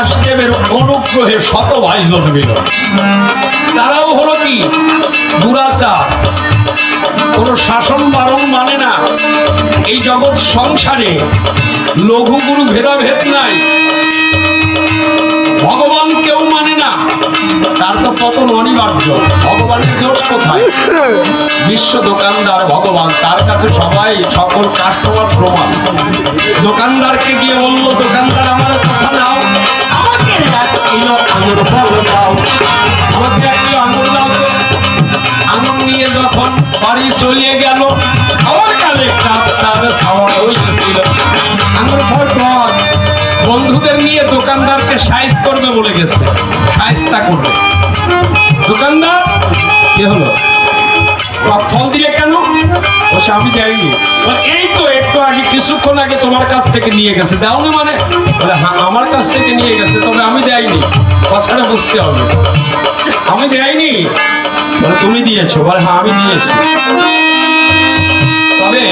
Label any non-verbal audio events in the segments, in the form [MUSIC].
ব্যাসদেবের অনুগ্রহে শত ভাই জন্মিল। তারাও হলো কি? দুরাচার। কোন শাসন বারণ মানে না। এই জগৎ সংসারে লঘু গুরু ভেদাভেদ নাই। ভগবান কেউ মানে না। তার তো পতন অনিবার্য। ভগবানের দোষ কোথায়? বিশ্ব দোকানদার ভগবান, তার কাছে সবাই সকল কাস্টমার সমান। দোকানদারকে গিয়ে বলল, দোকানদার, আমার কথা নাও। বাড়ি চলিয়ে গেল আমার কালে কাপ সারে খাওয়া হয়েছিল আঙুর ফল বন্ধুদের নিয়ে দোকানদারকে সাইজ করবে বলে গেছে সাইজটা করবে দোকানদার কে হলো দিলে কেন? বলছে আমি যাইনি এই তো একটু আগে কিছুক্ষণ আগে তোমার কাছ থেকে নিয়ে গেছে। দাও না মানে। হ্যাঁ আমার কাছ থেকে নিয়ে গেছে তবে আমি দেয়নি। কথাটা বুঝতে হবে। আমি দেয়নি। বলে তুমি দিয়েছ। বলে হ্যাঁ আমি দিয়েছি। তবে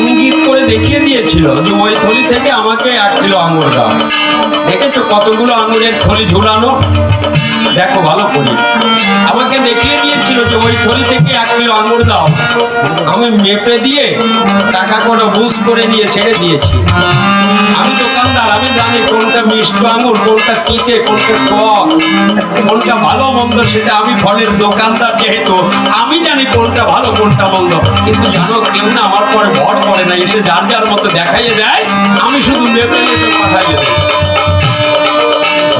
ইঙ্গিত করে দেখিয়ে দিয়েছিল যে ওই থলি থেকে আমাকে এক কিলো আঙুর দাও। দেখেছ কতগুলো আঙুরের থলি ঝুলানো? দেখো ভালো করি। আমাকে দেখিয়ে দিয়েছিল যে ওই থলি থেকে এক কিলো আঙুর দাও। আমি মেপে দিয়ে টাকা করে বুঝ করে নিয়ে ছেড়ে দিয়েছি। আমি দোকানদার, আমি জানি কোনটা মিষ্ট আঙুর, কোনটা তিতে, কোনটা টক কোনটা ভালো মন্দ, সেটা আমি ফলের দোকানদার যেহেতু, আমি জানি কোনটা ভালো, কোনটা মন্দ। কিন্তু জানো, কেউ না আমার পরে ভর করে না, এসে যার যার মতো দেখাইয়ে দেয়, আমি শুধু মেপে মেপে পাঠাইয়ে দেয়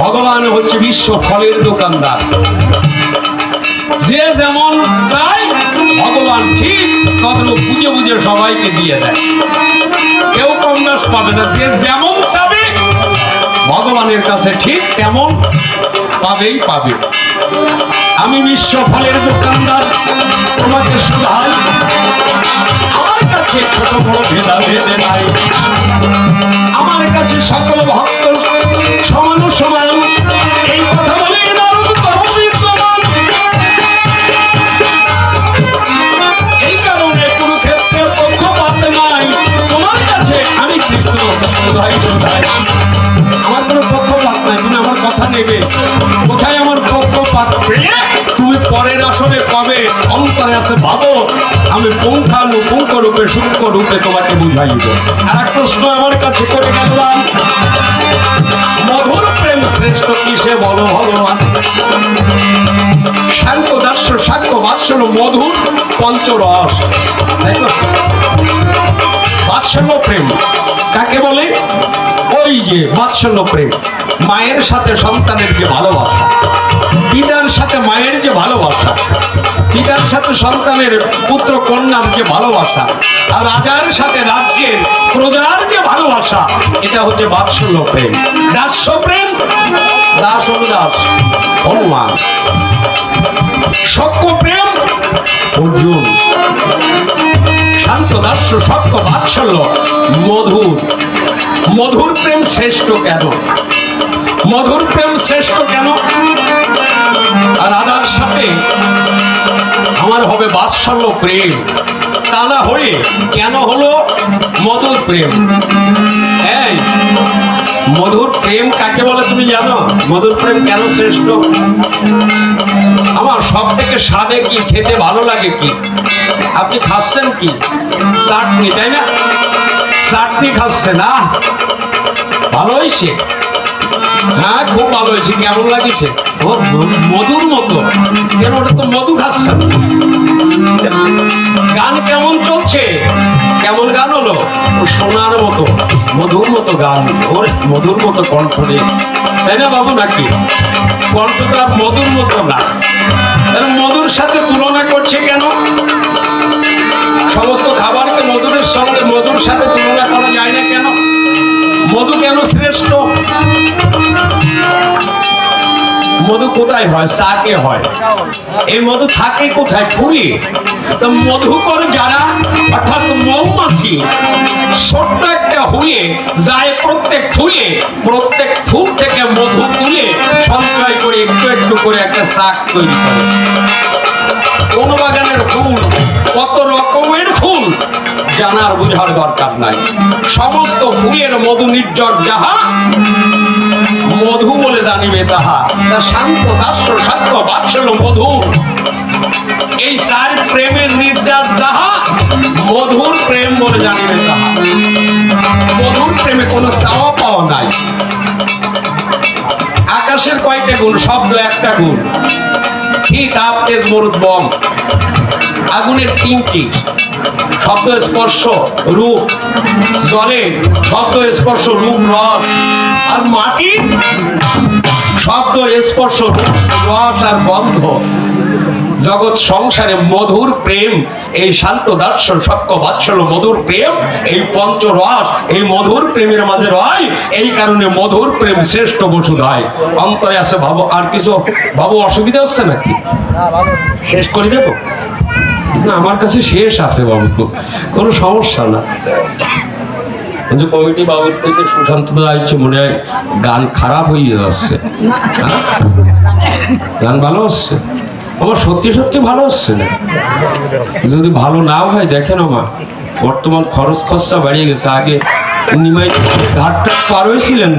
ভগবান হচ্ছে বিশ্ব ফলের দোকানদার। যে যেমন চাই ভগবান ঠিক কদর বুঝে বুঝে সবাইকে দিয়ে দেয়। কেউ কম বেশ পাবে না, যে যেমন চাবে, ভগবানের কাছে ঠিক তেমন পাবেই পাবে। আমি বিশ্ব ফলের দোকানদার, তোমাকে শুধাই। আমার কাছে ছোট বড় ভেদা ভেদে নাই। আমার কাছে সকল ভক্ত সমান সমান নেবে কোথায় আমার পক্ষপাত? তুমি পরের আসলে কবে? অন্তরে আছে ভাবো। আমি পুঙ্খানু পুঙ্খ রূপে, সূক্ষ্ম রূপে তোমাকে বুঝাইব আর এক প্রশ্ন আমার কাছে করে গেলাম। মধুর প্রেম শ্রেষ্ঠ কিসে বলো ভগবান? শান্ত দাস্য সাক্ষ্য বাৎসল মধুর পঞ্চরস। তাই বাৎসল্য প্রেম। কাকে বলে? ওই যে বাৎসল্য প্রেম। মায়ের সাথে সন্তানের যে ভালোবাসা, পিতার সাথে মায়ের যে ভালোবাসা, পিতার সাথে সন্তানের পুত্র কন্যার যে ভালোবাসা, আর রাজার সাথে রাজ্যের প্রজার যে ভালোবাসা, এটা হচ্ছে বাৎসল্য প্রেম। দাস্য প্রেম দাস অনুদাস হনুমান। সক্য প্রেম। অর্জুন। শান্ত দাস্য সত্য বাৎসল্য মধুর। মধুর প্রেম শ্রেষ্ঠ কেন? মধুর প্রেম শ্রেষ্ঠ কেন? রাধার সাথে আমার হবে বাৎসল্য প্রেম। তা না হয়ে কেন হলো মধুর প্রেম? এই মধুর প্রেম কাকে বলে তুমি জানো? মধুর প্রেম কেন শ্রেষ্ঠ? আমার সব থেকে স্বাদে কি, খেতে ভালো লাগে কি? আপনি খাচ্ছেন কি? চাটনি, তাই না? চাটনি খাচ্ছে না? ভালো হয়েছে? হ্যাঁ খুব ভালো হয়েছে। কেমন লাগিছে? ও মধুর মতো। কেন ওটা তো মধু খাচ্ছেন গান কেমন চলছে? কেমন গান হলো? সোনার মতো, মধুর মতো গান, ওর মধুর মতো কণ্ঠ নেই তাই না বাবু নাকি? কণ্ঠটা মধুর মতো না। মধুর সাথে তুলনা করছে কেন? সমস্ত খাবারকে মধুরের সঙ্গে, মধুর সাথে তুলনা করা যায় না কেন? মধু কেন শ্রেষ্ঠ? মধু কোথায় হয়? চাকে হয়। এই মধু থাকে কোথায়? ফুলে তো মধুকর যারা, অর্থাৎ মৌমাছি, ছোট্ট একটা হুলে যায় প্রত্যেক ফুলে, প্রত্যেক ফুল থেকে মধু তুলে সঞ্চয় করে একটু একটু করে একটা শাক তৈরি করে। কোন বাগানের ফুল, কত রকমের ফুল, জানার বুঝার দরকার নাই। সমস্ত ফুলের মধু নির্জর যাহা জানিবে তাহা। তা শান্ত দাস্য সাক্ষ্য বাৎসল্য মধু এই সার প্রেমের নির্যাস যাহা, মধুর প্রেম বলে জানিবে তাহা। মধুর প্রেমে কোনো চাওয়া পাওয়া নাই। আকাশের কয়টা গুণ, শব্দ একটা গুণ। কি তাপ, তেজ, মরুদ বম আগুনের তিনটি। শব্দ স্পর্শ, রূপ। জলের শব্দ স্পর্শ, রূপ, রস। আর মাটির শব্দ স্পর্শ রস আর বন্ধ জগৎ সংসারে মধুর প্রেম, এই শান্ত দর্শন সক্য বাৎসল্য মধুর প্রেম, এই পঞ্চ রস এই মধুর প্রেমের মাঝে রয়, এই কারণে মধুর প্রেম শ্রেষ্ঠ বসুধ হয় অন্তরে আছে ভাবো, আর কিছু ভাবো অসুবিধা হচ্ছে নাকি? শেষ করে দেবো? না, আমার কাছে শেষ আছে বাবু, কোনো সমস্যা না। কিন্তু কমিটি বাবুর থেকে সুশান্ত আসছে মনে হয় গান খারাপ হয়ে যাচ্ছে। হ্যাঁ? গান ভালো হচ্ছে? আমার সত্যি সত্যি ভালো হচ্ছে না। যদি ভালো না হয়, দেখেন আমার বর্তমান খরচ খরচা বাড়িয়ে গেছে। আগে নিমাই ঘাটটা পার হয়েছিলেন,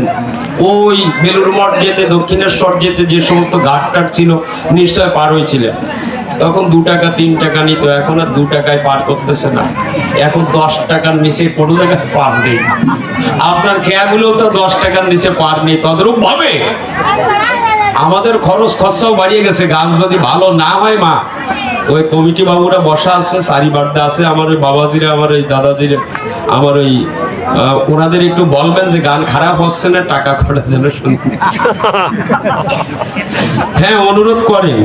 ওই বেলুর মঠ যেতে, দক্ষিণেশ্বর যেতে যে সমস্ত ঘাটটাট ছিল, নিশ্চয় পার হয়েছিলেন। তখন দু টাকা, তিন টাকা নিত, এখন আর দু টাকায় পার করতেছে না। এখন দশ টাকার নিচে কোনো জায়গায় পার নেই। আপনার খেয়াগুলো তো দশ টাকার নিচে পার নেই, তদরূপ ভাবে আমাদের খরচ খরচাও বাড়িয়ে গেছে, গান যদি ভালো না হয় মা। ওই কমিটি বাবুরা বসা আছে, সারি বাড্ডা আছে, আমার ওই বাবাজিরা, আমার ওই দাদাজিরা, আমার ওই ওনাদের একটু বলবেন যে গান খারাপ হচ্ছে না, টাকা খরচ যেন শুনতে হ্যাঁ অনুরোধ করেন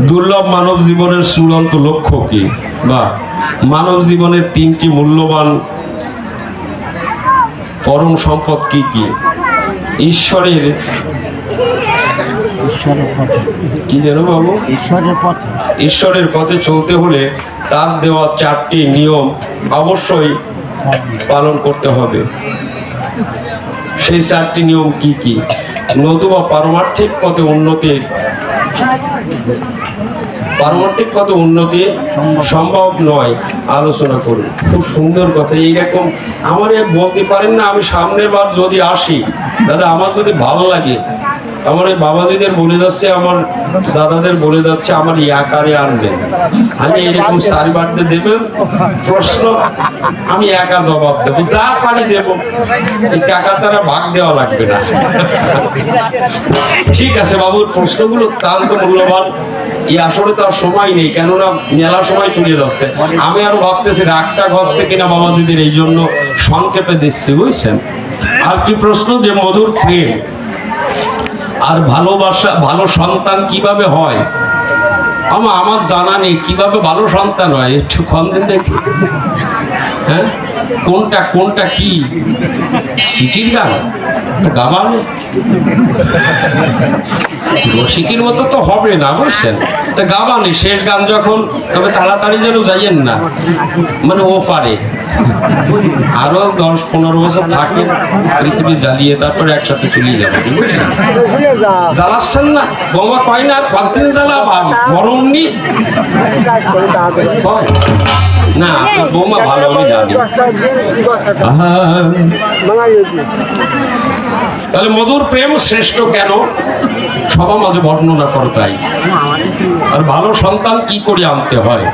দুর্লভ মানব জীবনের চূড়ান্ত লক্ষ্য কি? বা মানব জীবনের তিনটি মূল্যবান পরম সম্পদ কি কি? ঈশ্বরের কি যেন বাবু? ঈশ্বরের পথে। ঈশ্বরের পথে চলতে হলে তার দেওয়া চারটি নিয়ম অবশ্যই পালন করতে হবে। সেই চারটি নিয়ম কি কি? নতুবা পারমার্থিক পথে উন্নতির পারমার্থিক কত উন্নতি সম্ভব নয়, আলোচনা করুন। খুব সুন্দর কথা। এইরকম আমার বলতে পারেন না, আমি সামনের বার যদি আসি, দাদা, আমার যদি ভালো লাগে আমার এই বাবাজিদের বলে যাচ্ছে, আমার দাদাদের বলে যাচ্ছে, আমার ইয়াকারে আনবে আমি এরকম সারি বাড়তে দেবেন প্রশ্ন, আমি একা জবাব দেবো, যা পারি দেবো। এই টাকা তারা ভাগ দেওয়া লাগবে না। ঠিক আছে বাবুর প্রশ্নগুলো অত্যন্ত মূল্যবান। এই আসলে তো আর সময় নেই, কেননা মেলা সময় চলে যাচ্ছে। আমি আরও ভাবতেছি, রাগটা ঘসছে কিনা বাবাজিদের, এই জন্য সংক্ষেপে দিচ্ছি, বুঝছেন? আর কি প্রশ্ন যে মধুর প্রেম। আর ভালোবাসা, ভালো সন্তান কীভাবে হয়? আমার আমার জানা নেই, কীভাবে ভালো সন্তান হয়? একটু দিন দেখি। হ্যাঁ? কোনটা কোনটা কি? সিটির গান? গাবানে রসিকের মতো তো হবে না, বুঝছেন? তা গাবানি শেষ গান যখন, তবে তাড়াতাড়ি যেন যাইয়েন না। মানে ও পারে। [LAUGHS] আরও দশ পনেরো বছর থাকে, পৃথিবী জ্বালিয়ে তারপরে একসাথে চলে যাবে জ্বালাচ্ছেন না, বোমা কয় না, কতদিন জ্বালাবা? মরণ নি? না, আপনার বৌমা ভালো, আমি জানি। তাহলে মধুর প্রেম শ্রেষ্ঠ কেন? সবার মাঝে বর্ণনা করো তাই। আর ভালো সন্তান কি করে আনতে হয়?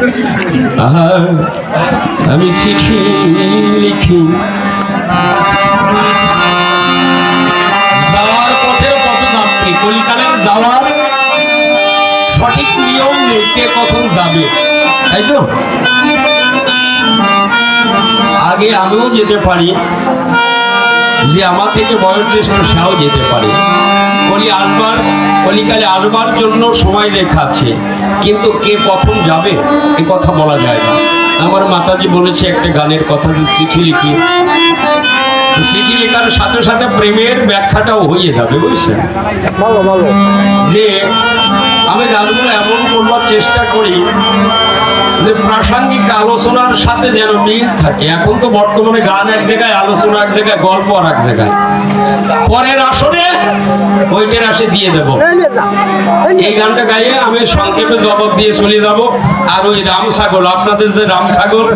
আহা, আমি চিঠি লিখি। যাওয়ার কলিকালের যাওয়ার সঠিক নিয়ম নেই কে কখন যাবে তাই তো? আগে আমিও যেতে পারি যে আমার থেকে বয়োজ্যেষ্ঠ সেও যেতে পারে। কলি আসবার কলিকালে আসবার জন্য সময় লেখা আছে। কিন্তু কে কখন যাবে এ কথা বলা যায় না। আমার মাতাজি বলেছে একটা গানের কথা যে চিঠি লিখি। চিঠি লেখার সাথে সাথে প্রেমের ব্যাখ্যাটাও হয়ে যাবে বুঝছেন? ভালো ভালো। যে আমি গানগুলো এমন করবার চেষ্টা করি যে প্রাসঙ্গিক আলোচনার সাথে যেন মিল থাকে। এখন তো বর্তমানে গান এক জায়গায়, আলোচনা এক জায়গায়, গল্প আর এক জায়গায়। পরের আসরে ওইটার আসে দিয়ে দেব। এই গানটা গাইয়ে আমি সংক্ষেপে জবাব দিয়ে চলে যাব। আর ওই রাম আপনাদের যে রাম ছাগল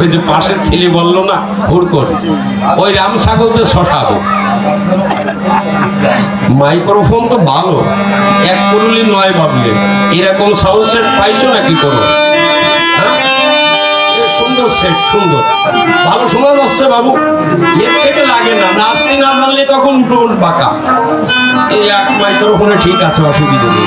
ওই যে পাশের ছেলে বলল না হুড়কর ওই রাম ছাগলদের শশাবো। মাইক্রোফোন তো ভালো। এক করলি নয় ভাবলে। এরকম সাউন্ড সেট পাইছো নাকি কোনো? হ্যাঁ? সুন্দর সেট সুন্দর। ভালো শোনা যাচ্ছে বাবু। এর থেকে লাগে না। নাচতে না জানলে তখন এক মাইক্রোফোনে ঠিক আছে, অসুবিধা নেই।